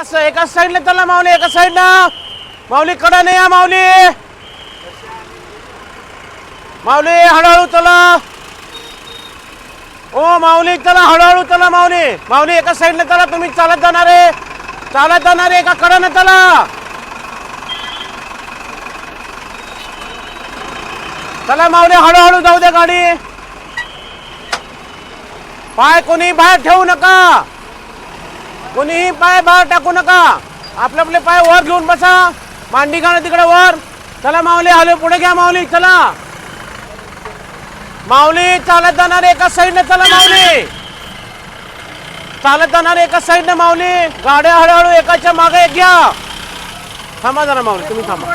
असं एकाच साईडला चला माऊली एका साईडला माऊली कडा नाही या माऊली. माऊली हळूहळू चला. ओ माऊली चला हळूहळू चला माऊली. माऊली एका साईडला चला तुम्ही चालत जाणार. आहे चालत जाणार आहे एका कडाने चला. चला माऊली हळूहळू जाऊ द्या गाडी. पाय कोणी बाहेर ठेवू नका. कोणीही पाय बाहेर टाकू नका. आपले आपले पाय वर घेऊन बसा. मांडी घाला तिकडे वर. चला माऊली हलव पुढे घ्या माऊली चला. माऊली चालत जाणार एका साईडने चला माऊली. चालत जाणार एका साईडने माऊली. गाड्या हळूहळू एकाच्या मागे एक घ्या. थांबा जरा माऊली तुम्ही थांबा.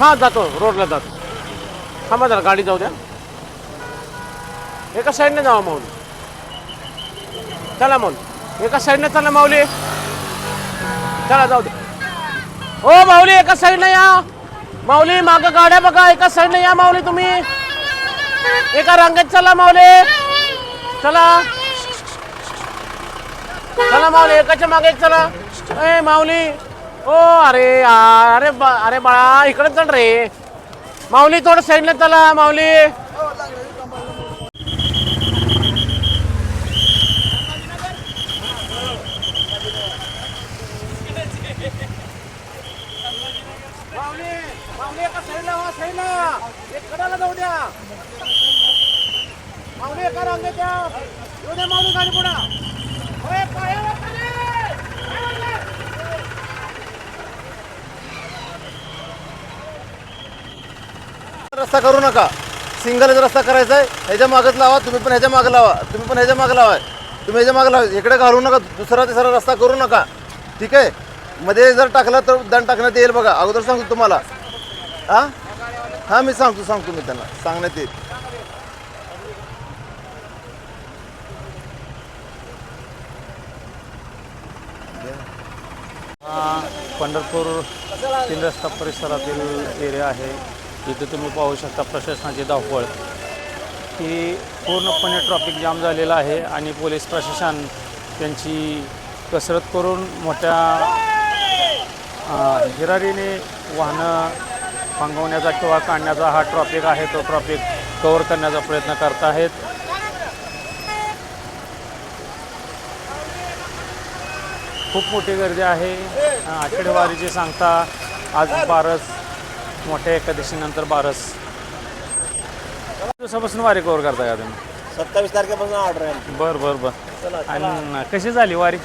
हा जातो रोडला जातो. थांबा जरा गाडी जाऊ द्या. एका साईडने जावा माऊली. चला माऊली. एका साईडने चला माऊली. चला जाऊ दे. हो माऊली एका साईडने या. माऊली माग गाड्या बघा. एका साईडने या माऊली तुम्ही. एका रांगेत चला माऊली. चला. चला माऊली एकाच्या मागे एक चला. ए माऊली. ओ अरे अरे बा- अरे बाळा इकडे चल रे. माऊली थोडं साईडला चला माऊली माऊली एका साईडला वा साईडला एक कडाला जाऊ द्या. माऊली एका रांगेत द्या येऊ द्या माऊली गाडी पुढा. पायावर रस्ता करू नका. सिंगलच रस्ता करायचा आहे ह्याच्या मागच लावा तुम्ही पण ह्याच्या मागं लावा. तुम्ही पण ह्याच्या मागं लावा. तुम्ही ह्याच्या मागं लावा. इकडे घालू नका दुसरा तिसरा रस्ता करू नका. ठीक आहे? मध्ये जर टाकला तर दंड टाकण्यात येईल बघा. अगोदर सांगतो तुम्हाला. हा? हां मी सांगतो सांगतो मी त्यांना. सांगण्यात येईल. हा पंढरपूर तीन रस्ता परिसरातील एरिया आहे. इथे तुम्ही पाहू शकता प्रशासनाची धावपळ. की पूर्णपणे ट्रॉफिक जाम झालेला आहे आणि पोलीस प्रशासन त्यांची कसरत करून मोठ्या हिरारीने वाहनं थांबवण्याचा किंवा काढण्याचा हा ट्रॉफिक आहे तो ट्रॉफिक कव्हर करण्याचा प्रयत्न करत आहेत. खूप मोठी गर्दी आहे. अ, आषाढी वारीची सांगता आज बारस मोठ्या एकादशीनंतर बारस. दिवसापासून वारी कव्हर करताय का तुम्ही? सत्तावीस तारखेपासून ऑर्डर आहे बरं बरं बरं. आणि कशी झाली वारी?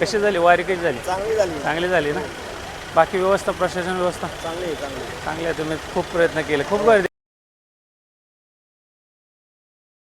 कशी झाली? वारी कशी झाली? चांगली झाली. चांगली झाली ना? बाकी व्यवस्था प्रशासन व्यवस्था? चांगली चांगली चांगली आहे तुम्ही खूप प्रयत्न केले. खूप गर्दी